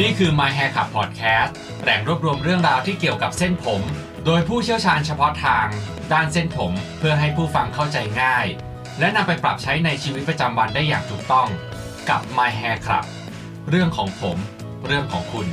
นี่คือ My Hair Club Podcast แหล่งรวบรวมเรื่องราวที่เกี่ยวกับเส้นผม โดยผู้เชี่ยวชาญเฉพาะทาง ด้านเส้นผมเพื่อให้ผู้ฟังเข้าใจง่าย และนำไปปรับใช้ในชีวิตประจำวันได้อย่างถูกต้อง กับ My Hair Club เรื่องของผม เรื่องของคุณ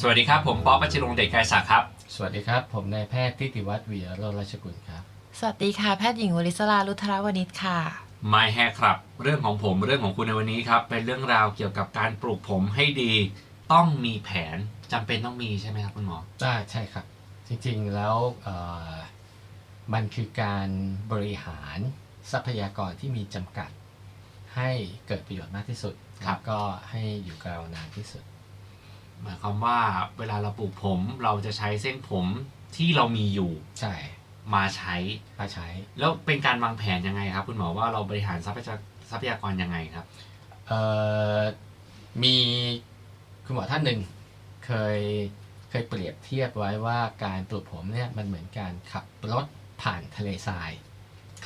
สวัสดีครับ ผมป๊อปปัจจิรงค์เดชไกรศักดิ์ครับ สวัสดีครับ ผมนายแพทย์ทิติวัฒน์วีรโรจน์ราชกุลครับ สวัสดีค่ะ แพทย์หญิงวลิศราลุทรวณิชค่ะ My Hair Club เรื่องของผมเรื่องของคุณในวันนี้ครับ เป็นเรื่องราวเกี่ยวกับการปลูกผมให้ดี ต้องมีแผนจำเป็นต้องมีใช่ไหมครับคุณหมอได้ใช่ครับ จริงๆแล้วเอ่อมันคือการบริหารทรัพยากรที่มีจำกัด ให้เกิดประโยชน์มากที่สุดครับ แล้วก็ให้อยู่กับเรานานที่สุด หมายความว่าเวลาเราปลูกผมเราจะใช้เส้นผมที่เรามีอยู่ ใช่ มาใช้ มาใช้ แล้วเป็นการวางแผนยังไงครับ คุณหมอว่าเราบริหารทรัพยากรทรัพยากรยังไงครับเอ่อมีคุณหมอท่านหนึ่งเคยเคยเปรียบเทียบไว้ว่าการปลูกผมเนี่ยมันเหมือนการขับรถผ่านทะเลทราย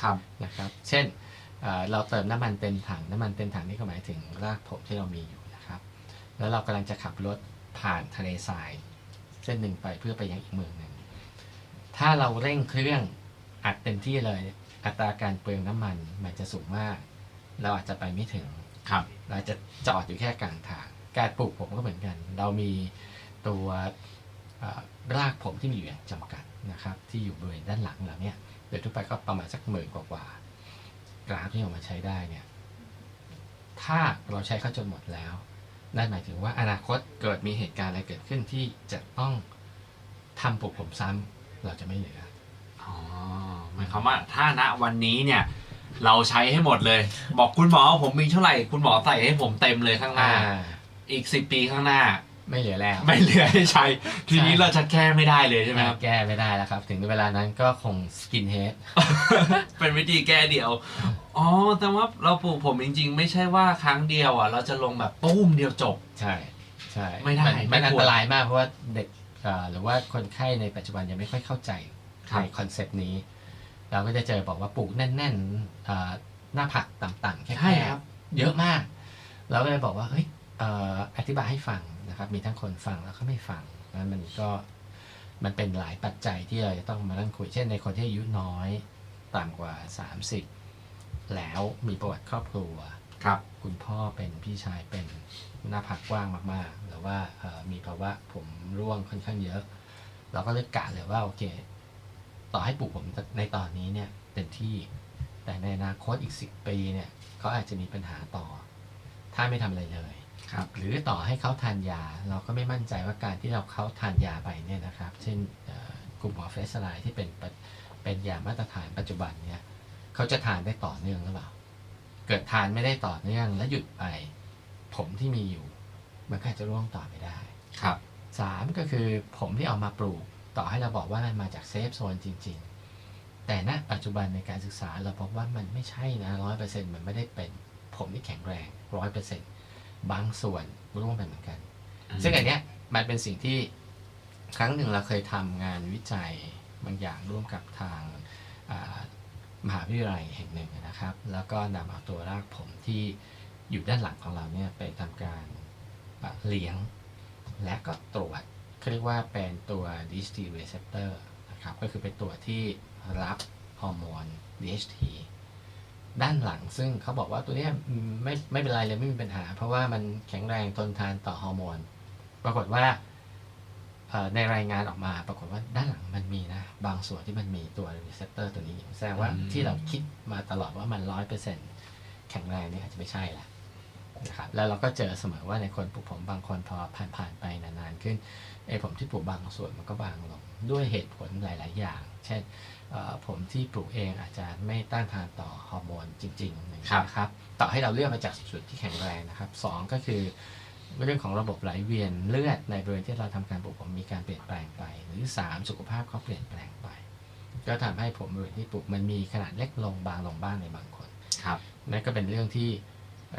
ครับนะครับ เช่นเอ่อเราเติมน้ำมันเต็มถังน้ำมันเต็มถังนี่ก็หมายถึงรากผมที่เรามีอยู่นะครับ แล้วเรากำลังจะขับรถผ่านทะเลทรายเส้นหนึ่งไปเพื่อไปยังอีกเมืองหนึ่ง ถ้าเราเร่งเครื่องอัดเต็มที่เลย อัตราการเปลืองน้ำมันมันจะสูงมาก เราอาจจะไปไม่ถึง ครับ เราจะจอดอยู่แค่กลางทาง การปลูกผมก็เหมือนกัน เรามีตัวเอ่อรากผมที่มีอยู่อย่างจำกัดนะครับ ที่อยู่บริเวณด้านหลังเราเนี่ยโดยทั่วไปก็ประมาณสักหมื่นกว่าๆกราฟที่ออกมาใช้ได้เนี่ย ถ้าเราใช้เข้าจนหมดแล้ว นั่นหมายถึงว่าอนาคตเกิดมีเหตุการณ์อะไรเกิดขึ้นที่จะต้องทำปลูกผมซ้ำ เราจะไม่เหลือ อ๋อหมายความว่าถ้าณวันนี้เนี่ย เราใช้ให้หมดเลย บอกคุณหมอผมมีเท่าไหร่คุณหมอใส่ให้ผมเต็มเลยข้างหน้าอ่าอีกสิปีข้างหน้า ไม่เหลือแล้ว ไม่เหลือให้ใช้ ทีนี้ใช่เราจะแก้ไม่ได้เลยใช่ไหมครับ แก้ไม่ได้แล้วครับ ถึงเวลานั้นก็คงสกินเฮดเป็นวิธีแก้เดียว อ๋อ แต่ว่าเราปลูกผมจริง ๆ ไม่ใช่ว่าครั้งเดียวอะ เราจะลงแบบปุ้มเดียวจบ ใช่ ใช่ ไม่ได้นมันไม่ควรอันตรายมากเพราะว่าเด็กเอ่อ หรือว่าคนไข้ในปัจจุบันยังไม่ค่อยเข้าใจครับในคอนเซปต์นี้ เราก็จะเจอบอกว่าปลูกแน่นๆเอ่อหน้าผักต่ำๆแคใช่บครับๆเยอะมาก เราก็เลยบอกว่าเฮ้ยเอ่ออธิบายให้ฟังนะครับ มีทั้งคนฟังแล้วก็ไม่ฟังแล้วมันก็มันเป็นหลายปัจจัยที่เราจะต้องมานั่งคุย เช่นในคนที่อายุน้อย ต่ำกว่า 30 แล้วมีประวัติครอบครัว ครับ คุณพ่อเป็นพี่ชายเป็นหน้าผากกว้างมากๆหรือว่าเอ่อมีภาวะผมร่วงค่อนข้างเยอะ เราก็เลยกะเลยว่าโอเค ต่อให้ปลูกผมในตอนนี้เนี่ยเต็มที่แต่ในอนาคตอีกสิปีเนี่ยเขาอาจจะมีปัญหาต่อ ถ้าไม่ทำอะไรเลยครับหรือต่อให้เขาทานยา เราก็ไม่มั่นใจว่าการที่เราเขาทานยาไปเนี่ยนะครับ เช่นเอ่อกลุ่มหมอเฟสไลที่เป็นปะเป็นยามาตรฐานปัจจุบันเนี่ยเขาจะทานได้ต่อเนื่องหรือเปล่า เกิดทานไม่ได้ต่อเนื่องและหยุดไป ผมที่มีอยู่ มันก็อาจจะร่วงต่อไปได้ครับสามก็คือผมที่เอามาปลูก ต่อให้เราบอกว่ามันมาจากเซฟโซนจริง ๆ แต่ณปัจจุบันในการศึกษาเราพบว่ามันไม่ใช่นะร้อยเปอร์เซ็นต์มันไม่ได้เป็น ผมที่แข็งแรงร้อยเปอร์เซ็นต์บางส่วนร่วงไปเหมือนกัน ซึ่งอันเนี้ยมันเป็นสิ่งที่ครั้งหนึ่งเราเคยทำงานวิจัยบางอย่างร่วมกับทางอ่า มหาวิทยาลัยแห่งหนึ่งนะครับ แล้วก็นำเอาตัวรากผมที่อยู่ด้านหลังของเราเนี่ยไปทำการเลี้ยง และก็ตรวจเขาเรียกว่าเป็นตัว DHT receptor นะครับ ก็คือเป็นตัวที่รับฮอร์โมน DHT ด้านหลังซึ่งเขาบอกว่าตัวนี้ไม่ไม่เป็นไรเลยไม่มีปัญหา เพราะว่ามันแข็งแรงทนทานต่อฮอร์โมน ปรากฏว่า ในรายงานออกมาปรากฏว่าด้านหลังมันมีนะ บางส่วนที่มันมีตัวรีเซพเตอร์ตัวนี้อยู่แสดงว่าอืมที่เราคิดมาตลอดว่ามันร้อยเปอร์เซ็นแข็งแรงเนี่ยอาจจะไม่ใช่ละนะครับแล้วเราก็เจอเสมอว่าในคนปลูกผมบางคนพอผ่านผ่านๆไปนานๆขึ้นไอ้ผมที่ปลูกบางส่วนมันก็บางลงด้วยเหตุผลหลาย ๆ อย่าง เช่นเอ่อผมที่ปลูกเองอาจจะไม่ต้านทานต่อฮอร์โมนจริงๆนะครับ ต่อให้เราเลือกมาจากจุดที่แข็งแรงนะครับสองก็คือ เรื่องของระบบไหลเวียนเลือดในบริเวณที่เราทำการปลูกผมมีการเปลี่ยนแปลงไป หรือ 3 สุขภาพเขาเปลี่ยนแปลงไป ก็ทำให้ผมบริเวณที่ปลูกมันมีขนาดเล็กลงบางลงบ้างในบางคนครับนั่นก็เป็นเรื่องที่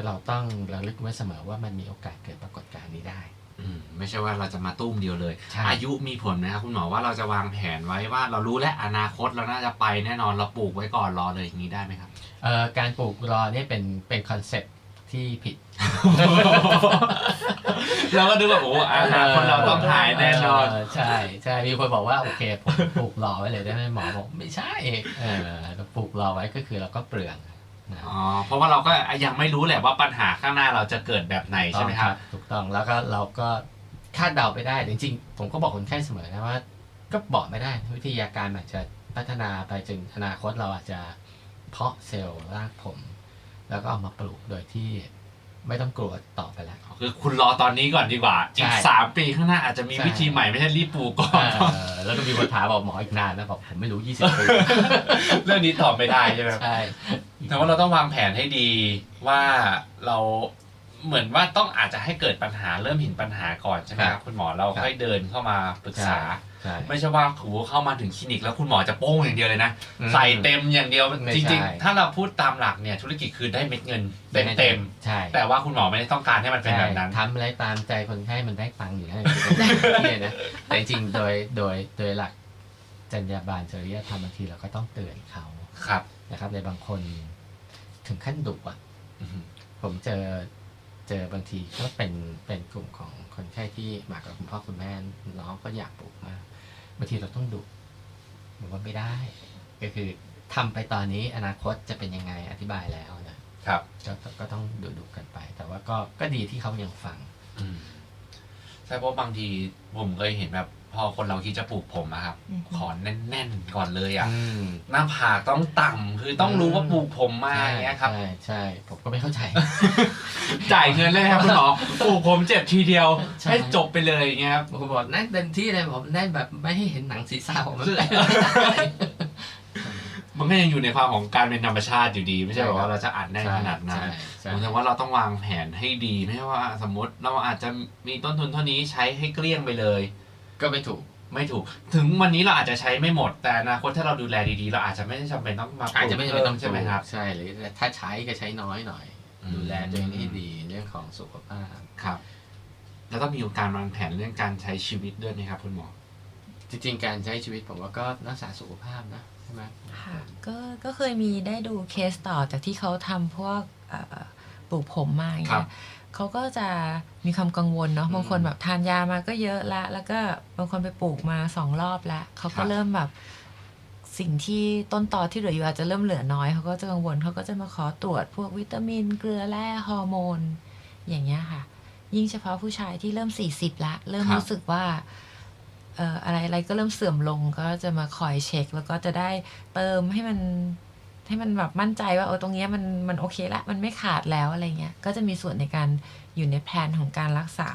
เราต้องระลึกไว้เสมอว่ามันมีโอกาสเกิดปรากฏการณ์นี้ได้อืมไม่ใช่ว่าเราจะมาตุ้มเดียวเลยใช่อายุมีผลนะครับคุณหมอว่าเราจะวางแผนไว้ว่าเรารู้และอนาคตเราน่าจะไปแน่นอนเราปลูกไว้ก่อนรอเลยอย่างนี้ได้ไหมครับเอ่อการปลูกรอเนี่ยเป็นเป็นคอนเซ็ปต์ ที่ผิด เราก็ดูแบบโอ้อาหารคนเราต้องหายแน่นอน เใช่ใช่มีคนบอกว่าโอเคผมปลูกรอไว้เลยได้ไหมหมอบอกไม่ใช่เออเราปลูกรอไว้ก็คือเราก็เปลืองนะอ๋อ เพราะว่าเราก็ยังไม่รู้แหละว่าปัญหาข้างหน้าเราจะเกิดแบบไหนใช่ไหมครับ ถูกต้องแล้วก็เราก็คาดเดาไปได้จริงๆ ผมก็บอกคนไข้เสมอนะว่า ก็บอกไม่ได้วิทยาการอาจจะพัฒนาไปจนอนาคตเราอาจจะเพาะเซลล์รากผม แล้วก็เอามาปลูกโดยที่ไม่ต้องกลัวต่อไปแล้ว คือคุณรอตอนนี้ก่อนดีกว่าอีกใช่สามปีข้างหน้าอาจจะมีใช่วิธีใหม่ไม่ใช่รีบปลูกก่อนเออแล้วก็มีคนถามบอกหมออีกนานนะบอกผมไม่รู้20ปีเรื่องนี้ตอบไม่ได้ใช่ไหมครับใช่แต่ว่าเราต้องวางแผนให้ดีว่าเราเหมือนว่าต้องอาจจะให้เกิดปัญหาเริ่มเห็นปัญหาก่อนใช่ไหมครับคุณหมอเราค่อยเดินเข้ามาปรึกษา ใช่ ไม่ใช่ว่าถูเข้ามาถึงคลินิกแล้วคุณหมอจะโป้งอย่างเดียวเลยนะ อืมใส่เต็มอย่างเดียวไม่จใช่ ริงๆ ถ้าเราพูดตามหลักเนี่ยธุรกิจคือได้เม็ดเงินเต็มเต็มใช่ๆแต่ว่าคุณหมอไม่ได้ต้องการให้มันเป็นแบบนั้นทำอะไรตามใจคนไข้มันได้ตังค์อยู่แล้วเนี่ยนะแต่จริงๆโดยโดยโดยหลักจรรยาบรรณจริยธรรมบางทีเราก็ต้องเตือนเขาครับนะครับ ในบางคนถึงขั้นดุอะ อืมผมเจอเจอบางทีก็เป็นเป็นกลุ่มของคนไข้ที่มากับคุณพ่อคุณแม่น้องก็อยากปลูกมาก บางทีเราต้องดุบอกว่าไม่ได้ ก็คือทำไปตอนนี้อนาคตจะเป็นยังไงอธิบายแล้วนะครับก็ก็ต้องดุดุกันไป แต่ว่าก็ก็ดีที่เขายังฟังอืมใช่เพราะบางทีผมเคยเห็นแบบ พอคนเราคิดจะปลูกผมอะครับอือฮึขอแน่นๆก่อนเลยอะอืมหน้าผากต้องต่ำคือต้องรู้ว่าปลูกผมมาอย่างเงี้ยครับ ใช่ใช่ผมก็ไม่เข้าใจ จ่ายเงินเลยครับคุณหมอปลูกผมเจ็บทีเดียวใช่ ให้จบไปเลยอย่างเงี้ยครับบางคนบอกแน่นเต็มที่เลยผมแน่นแบบไม่ให้เห็นหนังศีรษะผมมันไม่ได้มันก็ยังอยู่ในความของการเป็นธรรมชาติอยู่ดี ไม่ใช่ใช่แบบครับ ว่าเราจะอัดแน่นขนาดนั้น ใช่ใช่ผมถึงว่าเราต้องวางแผนให้ดีไม่ใช่ว่าสมมติเราอาจจะมีต้นทุนเท่านี้ใช้ให้เกลี้ยงไปเลย ก็ไม่ถูก ไม่ถูก ถึงวันนี้เราอาจจะใช้ไม่หมด แต่อนาคตถ้าเราดูแลดีๆ เราอาจจะไม่ได้จำเป็นต้องมาอาจจะไม่จำเป็นต้องใช่ไหมครับ ใช่หรือถ้าใช้ก็ใช้น้อยหน่อยอืมดูแลตัวเองให้ดีเรื่องของสุขภาพครับ แล้วต้องมีการวางแผนเรื่องการใช้ชีวิตด้วยไหมครับคุณหมอ จริงๆ การใช้ชีวิตผมว่าก็รักษาสุขภาพนะใช่ไหมค่ะก็ก็เคยมีได้ดูเคสต่อจากที่เขาทำพวกเอ่อ ปลูกผมมาอย่างครัเงี้บ ยเขาก็จะมีความกังวลเนาะอืมบางคนแบบทานยามาก็เยอะละ แล้วก็บางคนไปปลูกมาสองรอบแล้วเขาครัก็บ เริ่มแบบสิ่งที่ต้นตอที่เหลืออยู่อาจจะเริ่มเหลือน้อยเขาก็จะกังวลเขาก็จะมาขอตรวจพวกวิตามิน เกลือแร่ฮอร์โมน อย่างเงี้ยค่ะ ยิ่งเฉพาะผู้ชายที่เริ่ม 40 ละ เริ่มครับ รู้สึกว่าเอ่ออะไรอะไรก็เริ่มเสื่อมลงก็จะมาคอยเช็ค แล้วก็จะได้เติมให้มัน ให้มันแบบมั่นใจว่าเออตรงเนี้ยมันมันโอเคละมันไม่ขาดแล้วอะไรเงี้ยก็จะมีส่วนในการอยู่ในแผนของการรักษา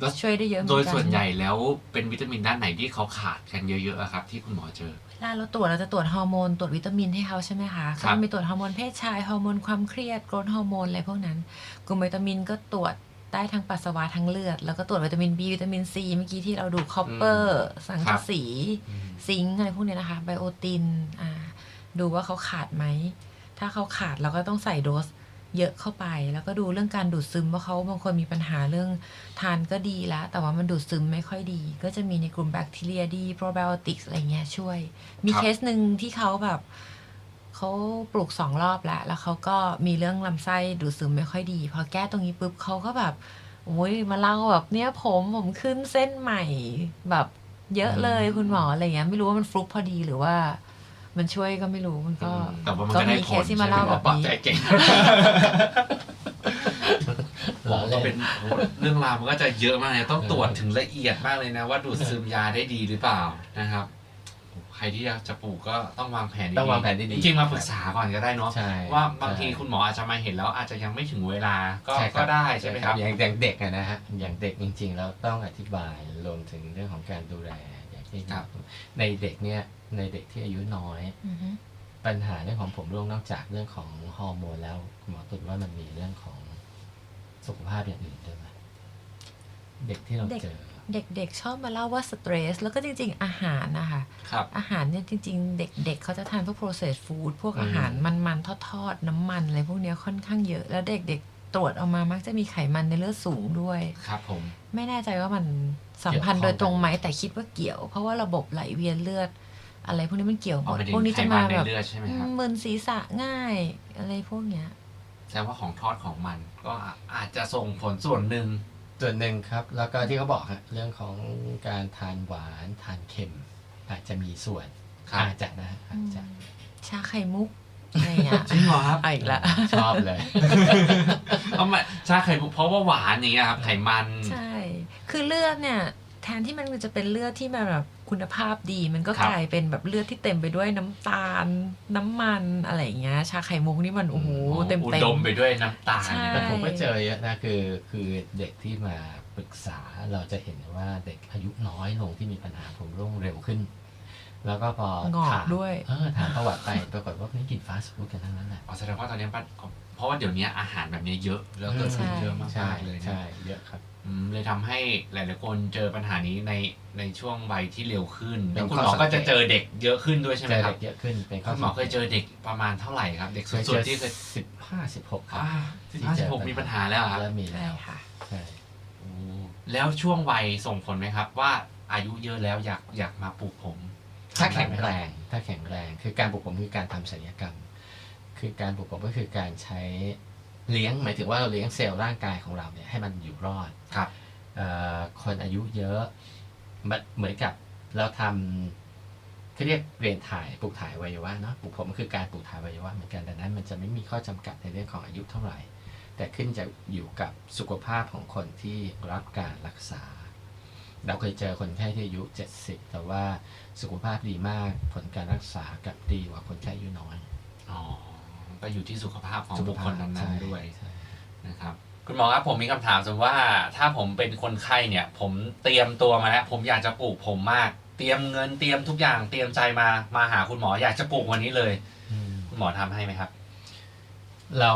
แล้ว ช่วยได้เยอะเหมืโดอนยกันส่วนใหญ่แล้วเป็นวิตามินด้านไหนที่เขาขาดกันเยอะๆอะครับ ที่คุณหมอเจอ เวลาเราตรวจเราจะตรวจฮอร์โมนตรวจวิตามินให้เขาใช่ไหมคะครัก็บ จะมีตรวจฮอร์โมนเพศชายฮอร์โมนความเครียดโกรทฮอร์โมนอะไรพวกนั้น กลุ่มวิตามินก็ตรวจได้ทั้งปัสสาวะทั้งเลือด แล้วก็ตรวจวิตามิน B วิตามิน C เมื่อกี้ที่เราดูคอปเปอร์ สังครักะบสี ซิงค์อะไรพวกเนี้ยนะคะไบโอตินอ่า ดูว่าเขาขาดไหม ถ้าเขาขาดเราก็ต้องใส่โดสเยอะเข้าไป แล้วก็ดูเรื่องการดูดซึมว่าเขาบางคนมีปัญหาเรื่องทานก็ดีแล้วแต่ว่ามันดูดซึมไม่ค่อยดี ก็จะมีในกลุ่มแบคทีเรียดีโปรไบโอติกอะไรเงี้ยช่วย มีเคสหนึ่งที่เขาแบบเขาปลูกสองรอบแล้ว แล้วเขาก็มีเรื่องลำไส้ดูดซึมไม่ค่อยดี พอแก้ตรงนี้ปุ๊บเขาก็แบบโอ้ยมาเล่าแบบเนี้ยผมผมขึ้นเส้นใหม่แบบเยอะเลยคุณหมออะไรเงี้ยไม่รู้ว่ามันฟลุกพอดีหรือว่า มันช่วยก็ไม่รู้มันก็แต่ว่ามันก็ก็ได้มีผเคลสที่มาใช่ไหมเล่าหมแบอบปรับนี้ใจเก่งหมอก็เป็นโอ้โหเรื่องราวมันก็จะเยอะมากเลยต้องตรวจถึงละเอียดมากเลยนะ ว่าดูดซึมยาได้ดีหรือเปล่านะครับ ใครที่อยากจะปลูกก็ต้องวางแผนดีๆต้องวางแผนดีๆจริงๆมาปรึกษาก่อนก็ได้เนาะใช่ว่าบางทีใช่คุณหมออาจจะมาเห็นแล้วอาจจะยังไม่ถึงเวลาก็ใช่ครับก็ได้ใช่ไหมครับอย่างอย่างเด็กอะนะฮะอย่างเด็กจริงๆเราต้องอธิบายรวมถึงเรื่องของการดูแล อย่างที่ครับ ในเด็กเนี่ยในเด็กที่อายุน้อย อือฮึปัญหาเรื่องของผมร่วงนอกจากเรื่องของฮอร์โมนแล้วคุณหมอตรวจว่ามันมีเรื่องของสุขภาพอย่างอื่นด้วยไหมเด็กที่เราเจอเด็กๆชอบมาเล่าว่าสเตรส แล้วก็จริง ๆ อาหารนะคะ ครับ อาหารเนี่ยจริง ๆ เด็ก ๆ เขาจะทานพวก processed food พวกอืม อาหารมันๆทอดๆ น้ำมันอะไรพวกเนี้ยค่อนข้างเยอะ แล้วเด็ก ๆ ตรวจออกมามักจะมีไขมันในเลือดสูงด้วย ครับผม ไม่แน่ใจว่ามันสัมพันธ์โดยตรงไหมแต่คิดว่าเกี่ยว เพราะว่าระบบไหลเวียนเลือด อะไรพวกนี้มันเกี่ยวหมเอาดไปถึพวกงนี้ไขจะมัมานในแบบเลือดใช่ไหมครับมึนศีรษะง่าย อะไรพวกเนี้ยแสดงว่าของทอดของมันก็อาจจะส่งผลส่วนหนึ่งส่วนหนึ่งครับ แล้วก็ที่เขาบอกฮะเรื่องของการทานหวานทานเค็ม อาจจะมีส่วนครับอาจจะนะอาจจะชาไข่มุก อะไรอย่างเงี้ยจริงเหรอครับ เอาอีกละ ชอบเลย เอามาชาไข่มุกเพราะว่าหวานอย่างเงี้ยครับไขมันใช่ คือเลือดเนี่ย แทนที่มันจะเป็นเลือดที่มาแบบคุณภาพดี มันก็ครับกลายเป็นแบบเลือดที่เต็มไปด้วยน้ำตาล น้ำมันอะไรอย่างเงี้ย ชาไข่มุกนี่มันโอ้โหเต็มอุเต็ดมมไปด้วยน้ำตาลใช่ แต่ผมก็เจอเยอะนะคือคือเด็กที่มาปรึกษาเราจะเห็นว่าเด็กอายุน้อยลงที่มีปัญหาผมร่วงเร็วขึ้น แล้วก็พองอกถามด้วย เออถามประวัติไปปรากฏว่านี่กินฟาสต์ฟู้ดกันทั้งนั้นแหละอ๋อแสดงว่าตอนนี้ปันเพราะว่าเดี๋ยวนี้อาหารแบบนี้เยอะแล้วก็ใช่เยอะมใช่ากๆเลยนะใช่เยอะครับอืมเลยทำให้หลาย ๆ คนเจอปัญหานี้ในในช่วงวัยที่เร็วขึ้นเป็แล้นวคุณหมอข้อสังเกตก็จะเจอเด็กเยอะขึ้นด้วยใช่ไหเจมอครัเด็บกเยอะขึ้นเป็นข้อคุณหมอเคยเจอเด็กประมาณเท่าไหร่ครับ เด็กเคยสุเจดอๆที่เคยสิบห้าสิบหกครับอ่าสิบห้าสิบหกมีปัญหาแล้วเหรอครับเริ่มมีใช่แล้วค่ะใช่โอ้แล้วช่วงวัยส่งผลไหมครับ ว่าอายุเยอะแล้วอยากอยากมาปลูกผม ถ้าแข็งแรง ถ้าแข็งแรง คือการปลูกผมคือการทำศัลยกรรม คือการปลูกผมก็คือการใช้เลี้ยง หมายถึงว่าเราเลี้ยงเซลล์ร่างกายของเราเนี่ยให้มันอยู่รอดครับเอ่อคนอายุเยอะมันเหมือนกับเราทำเขาเรียกเรียนถ่ายปลูกถ่ายอวัยวะเนาะปลูกผมก็คือการปลูกถ่ายอวัยวะเหมือนกันดังนั้น มันจะไม่มีข้อจำกัดในเรื่องของอายุเท่าไหร่ แต่ขึ้นจะอยู่กับสุขภาพของคนที่รับการรักษา เราเคยเจอคนไข้ที่อายุ 70 แต่ว่าสุขภาพดีมากผลการรักษากลับดีกว่าคนไข้อายุน้อย อ๋อ ก็อยู่ที่สุขภาพของสุขบุคภาคพลนั้นใช่ๆด้วยใช่ นะครับ คุณหมอครับผมมีคำถามสมมติว่าถ้าผมเป็นคนไข้เนี่ย ผมเตรียมตัวมาแล้วผมอยากจะปลูกผมมาก เตรียมเงินเตรียมทุกอย่างเตรียมใจมามาหาคุณหมออยากจะปลูกวันนี้เลย อืม คุณหมอทำให้ไหมครับ เรา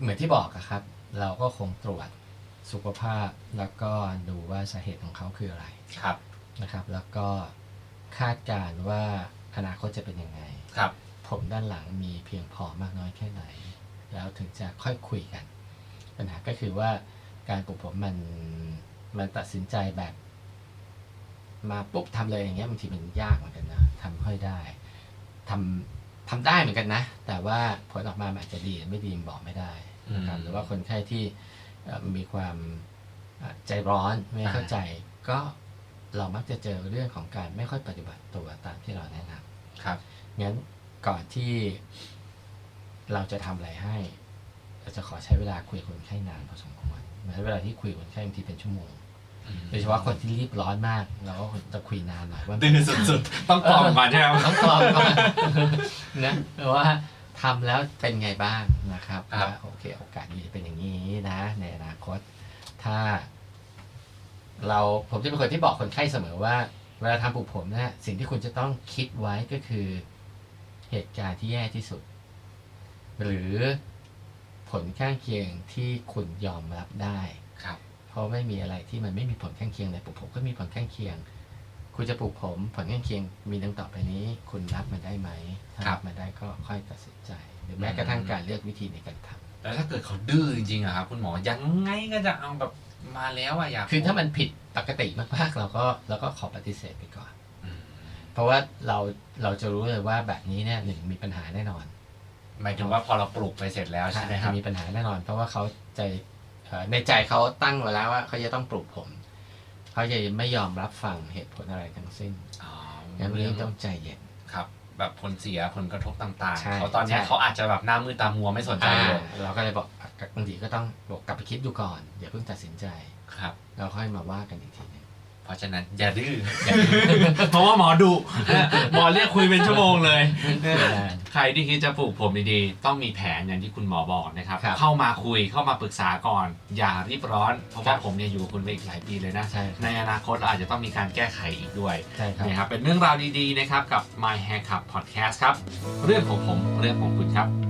เหมือนที่บอกอะครับ เราก็คงตรวจ สุขภาพ แล้วก็ดูว่าสาเหตุของเขาคืออะไรครับ นะครับ แล้วก็คาดการณ์ว่าอนาคตจะเป็นยังไง ครับ ผมด้านหลังมีเพียงพอมากน้อยแค่ไหน แล้วถึงจะค่อยคุยกัน ปัญหาก็คือว่าการปลูกผมมันมันตัดสินใจแบบ มาปุ๊บทำเลยอย่างเงี้ยบางทีมันยากเหมือนกันนะทำค่อยได้ทำทำได้เหมือนกันนะ แต่ว่าผลออกมามันอาจจะดีหรือไม่ดีบอกไม่ได้นะครับอืมหรือว่าคนไข้ที่เอ่อ มีความเอ่อใจร้อนไม่เข้าใจ ก็เรามักจะเจอเรื่องของการไม่ค่อยปฏิบัติตัวตามที่เราแนะนำครับงั้นก่อนที่เราจะทำอะไรให้ เราจะขอใช้เวลาคุยกับคนไข้นานพอสมควรแม้เวลาที่คุยกับคนไข้บางทีเป็นชั่วโมงโดยเฉพาะคนที่รีบร้อนมากเราก็จะคุยนานหน่อยว่าดื้อสุดๆต้องกล่อมก่อนใช่ไหมครับต้องกรองก่อนนะหรือว่า ทำแล้วเป็นไงบ้างนะครับครับ ว่าโอเคโอกาสดีจะเป็นอย่างนี้นะ ในอนาคต ถ้า เราผมจะเป็นคนที่บอกคนไข้เสมอว่า เวลาทำปลูกผมนะสิ่งที่คุณจะต้องคิดไว้ก็คือ เหตุการณ์ที่แย่ที่สุด หรือผลข้างเคียงที่คุณยอมรับได้ ครับ เพราะไม่มีอะไรที่มันไม่มีผลข้างเคียงในปลูกผมก็มีผลข้างเคียง คุณจะปลูกผมผลข้างเคียงมีดังต่อไปนี้ คุณรับมันได้ไหมถ้าครัรับบมันได้ก็ค่อยตัดสินใจ หรือแม้กระทั่งการเลือกวิธีในการทำ แล้วถ้าเกิดเขาดื้อจริงๆอะครับคุณหมอยังไงก็จะเอาแบบมาแล้วอะอยากคือถ้ามันผิดปกติมากๆ เราก็เราก็ขอปฏิเสธไปก่อน อืมเพราะว่าเราเราจะรู้เลยว่าแบบนี้เนี่ยหนึ่งมีปัญหาแน่นอนหมายถึงว่าพอเราปลูกไปเสร็จแล้วใช่ไหมครับ มีปัญหาแน่นอน เพราะว่าเขาใจเอ่อในใจเขาตั้งไว้แล้วว่าเขาจะต้องปลูกผม เขาจะไม่ยอมรับฟังเหตุผลอะไรทั้งสิ้นอ๋องั้นวันเรื่นี้องต้องใจเย็น ครับ แบบผลเสียผลกระทบต่างใช่ๆเขาตอนเนี้ยใช่ เขาอาจจะแบบหน้ามืดตามัวไม่สนใจเลยอ่าเราก็เลยบอกอะบางทีก็ต้องบอกกลับไปคิดดูก่อนอย่าเพิ่งตัดสินใจ ครับ เราค่อยมาว่ากันอีกทีหนึง เพราะฉะนั้นอย่าดื้อ เพราะว่าหมอดุหมอเรียกคุยเป็นชั่วโมงเลย ใครที่คิดจะปลูกผมดีๆ ต้องมีแผนอย่างที่คุณหมอบอกนะครับ ครับเข้ามาคุยเข้ามาปรึกษาก่อน อย่ารีบร้อน เพราะว่าครับผมเนี่ยอยู่กับคุณไปอีกหลายปีเลยนะ ใช่ครับ ในอนาคตเราอาจจะต้องมีการแก้ไขอีกด้วยใช่ครับ นะครับเป็นเรื่องราวดีๆนะครับกับ My Hair Club Podcast ครับ เรื่องของผมเรื่องของคุณครับ